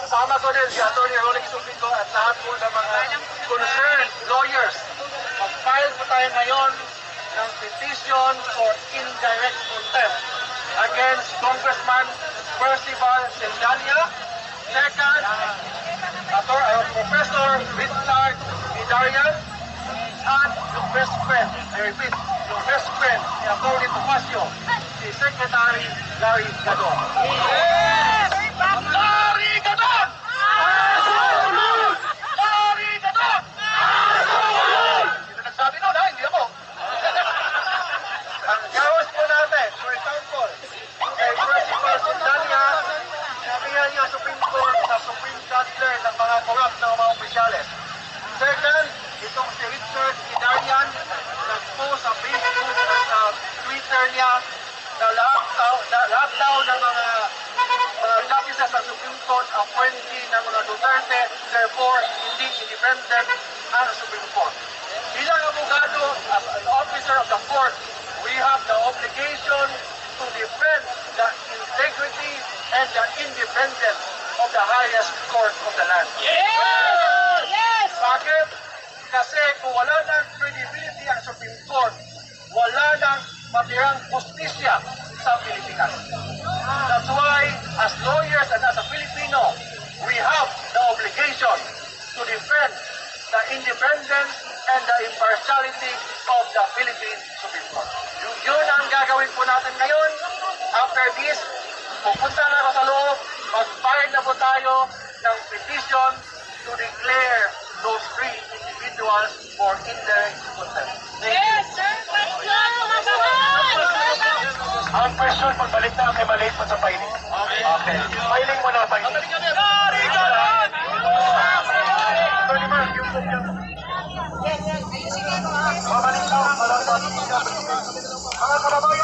Kasama ko din si Atty. Rolex Subico at lahat po ng mga concerned lawyers. Mag-file po tayo ngayon ng petition for indirect contempt against Congressman Percival Sildania. Second, Ator, uh, Professor Richard Hidarian at yung best friend, I repeat, yung best friend ni Atty. Tomasio, si Secretary Larry Gadon. Larry Gadon! Larry Gadon! Sino nagsabi nun, ha? Hindi ako. Ang gawas po natin, for example, kay Principal Sundanya, niya Supreme Court sa Supreme Chancellor ng mga corrupt na mga opisyales. Second, itong si Richard Hidarian, nag-post sa Facebook at sa Twitter niya na lahat daw, na, ng mga mga justices sa Supreme Court appointee ng mga Duterte, therefore, hindi independent ang Supreme Court. Bilang abogado, as an officer of the court, we have the obligation to defend the integrity and the independence of the highest court of the land. Yes! Yes! Bakit? Kasi kung wala ng credibility ang Supreme Court, wala ng matirang justisya sa Pilipinas. That's why, as lawyers and as a Filipino, we have the obligation to defend the independence and the impartiality of the Philippine Supreme Court. Yun, ang gagawin po natin ngayon. After this, pupunta na mag-file na po tayo ng petition to declare those three individuals for indirect contempt. Yes, sir! Ang question, pagbalik na kay maliit mo sa filing. Okay. Filing mo na, filing. Sorry, Ganon! Attorney Mark, yung book yan. Babalik na, walang babalik na. Mga kababayan,